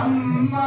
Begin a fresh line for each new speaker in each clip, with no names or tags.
அம்மா.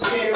Let's.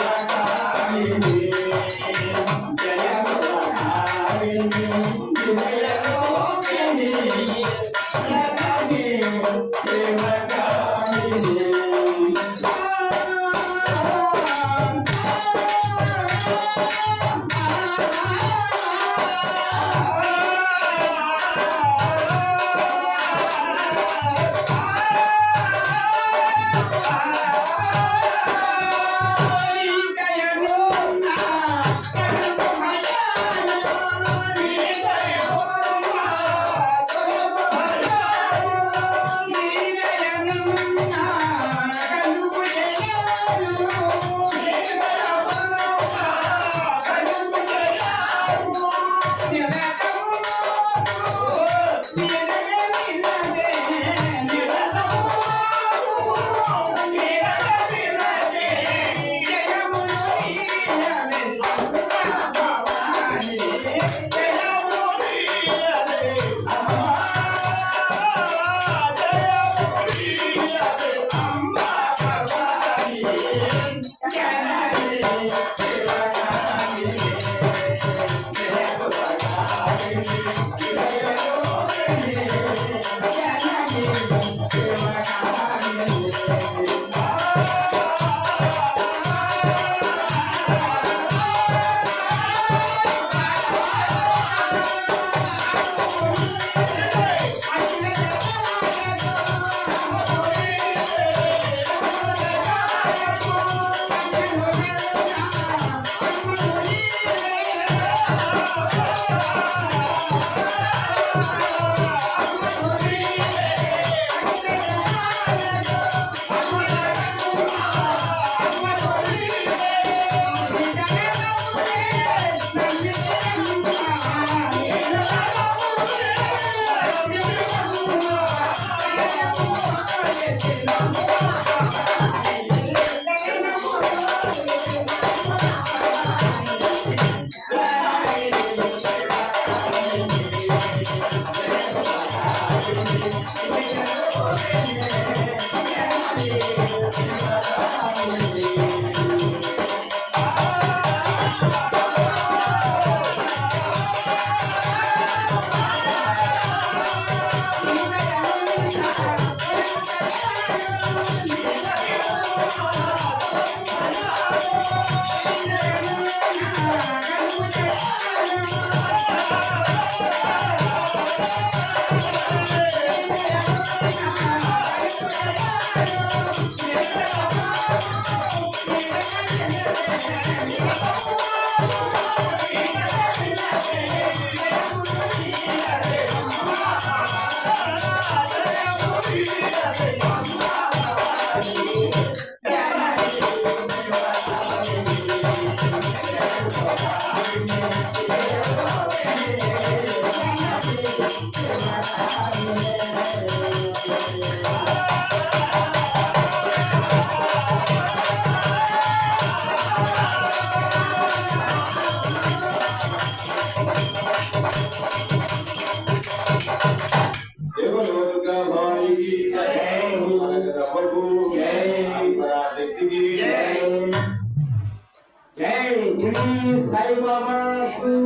Sai Baba, Guru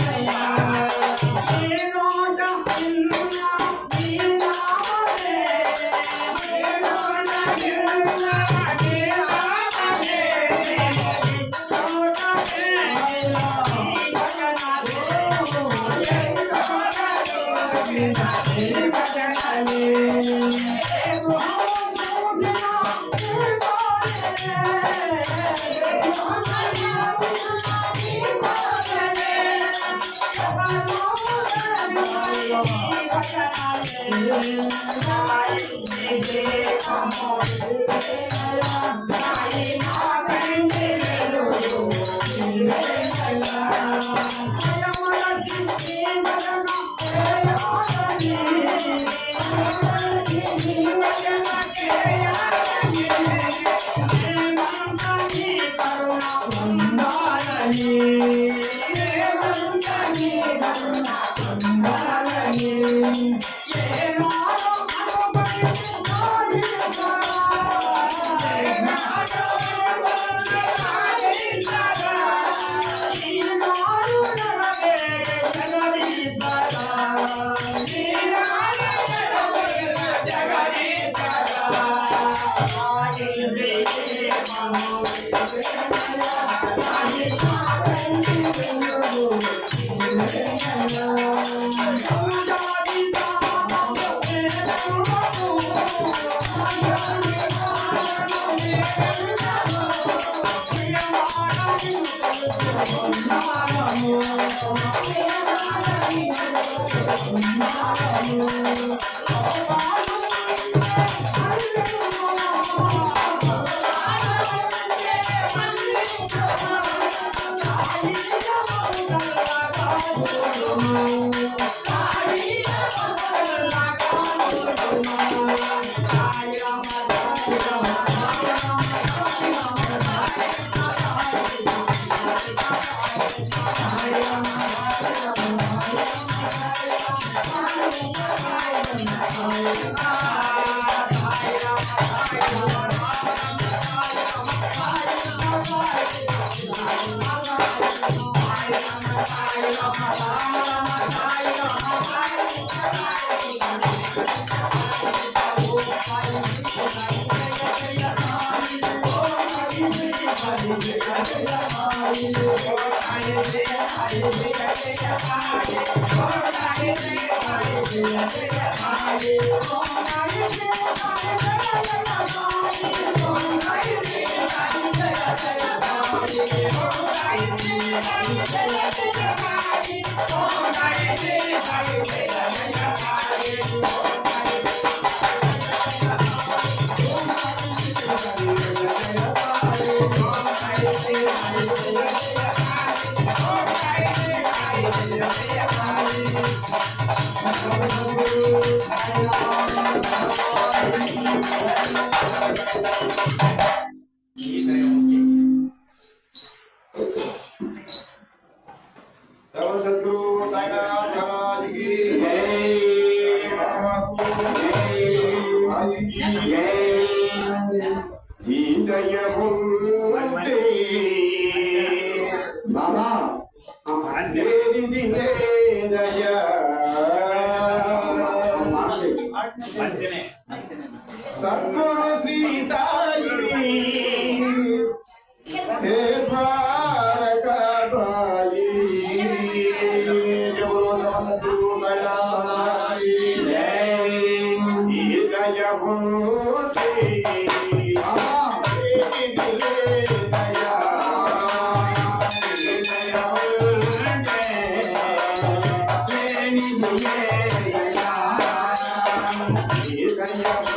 Thank you. Thank you. Thank you. బాబా
దేవి దిలే దయా సద్గురు శ్రీ సాయి హే ద్వారక బాయి జగో Sadhguru Sai Yeah.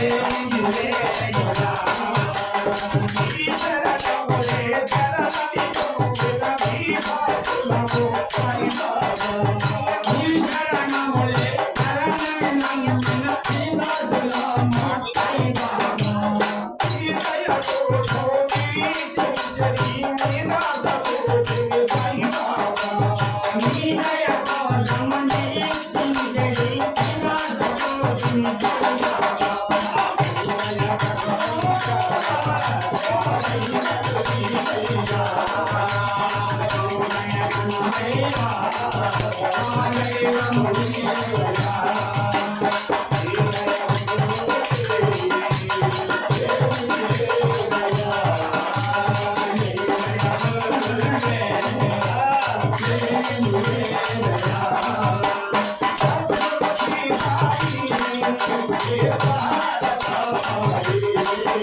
దయా ఆ